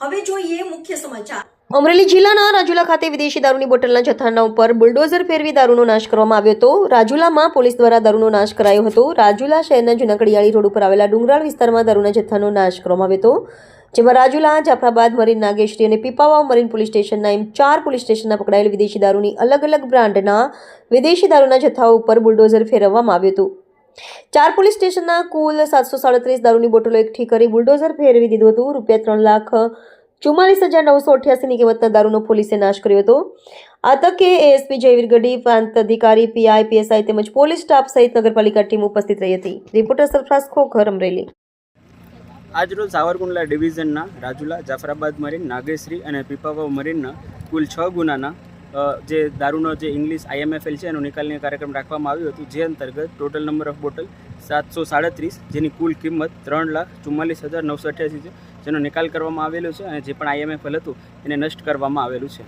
હવે જોઈએ મુખ્ય સમાચાર. અમરેલી જિલ્લાના રાજુલા ખાતે વિદેશી દારૂની બોટલના જથ્થાના ઉપર બુલડોઝર ફેરવી દારૂનો નાશ કરવામાં આવ્યો હતો. રાજુલામાં પોલીસ દ્વારા દારૂનો નાશ કરાયો હતો. રાજુલા શહેરના જૂના કડિયાળી રોડ ઉપર આવેલા ડુંગરાળ વિસ્તારમાં દારૂના જથ્થાનો નાશ કરવામાં આવ્યો હતો. જેમાં રાજુલા, જાફરાબાદ, મરીન નાગેશ્રી અને પીપાવાવ મરીન પોલીસ સ્ટેશનના એમ ચાર પોલીસ સ્ટેશનના પકડાયેલ વિદેશી દારૂની અલગ અલગ બ્રાન્ડના વિદેશી દારૂના જથ્થાઓ ઉપર બુલડોઝર ફેરવવામાં આવ્યું હતું. ચાર પોલીસ સ્ટેશનના કુલ સાતસો સાડત્રીસ દારૂની બોટલો એકઠી કરી બુલડોઝર ફેરવી દીધું હતું. રૂપિયા ત્રણ લાખ ચુમ્માલીસ હજાર નવસો અઠ્યાસીની કિંમતના દારૂનો પોલીસે નાશ કર્યો હતો. આ તકે એએસપી જયવીર ગઢી પ્રાંત અધિકારી, પીઆઈ, પીએસઆઈ તેમજ પોલીસ સ્ટાફ સહિત નગરપાલિકા ટીમ ઉપસ્થિત રહી હતી. રિપોર્ટર સરફરાઝ ખોખર, અમરેલી. આજરોજ સાવરકુંડલા ડિવિઝનના રાજુલા, જાફરાબાદ મરીન, નાગેશ્રી અને પીપાવાવ મરીનના કુલ છ ગુનાના જે દારૂનો જે ઇંગ્લિશ આઈએમએફએલ છે, એનો નિકાલની કાર્યક્રમ રાખવામાં આવ્યો હતો, જે અંતર્ગત ટોટલ નંબર ઓફ બોટલ સાતસો સાડત્રીસ, જેની કુલ કિંમત ત્રણ લાખ ચુમ્માલીસ હજાર નવસો અઠ્યાસી છે, જેનો નિકાલ કરવામાં આવેલો છે અને જે પણ આઈએમએફએલ હતું, એને નષ્ટ કરવામાં આવેલું છે.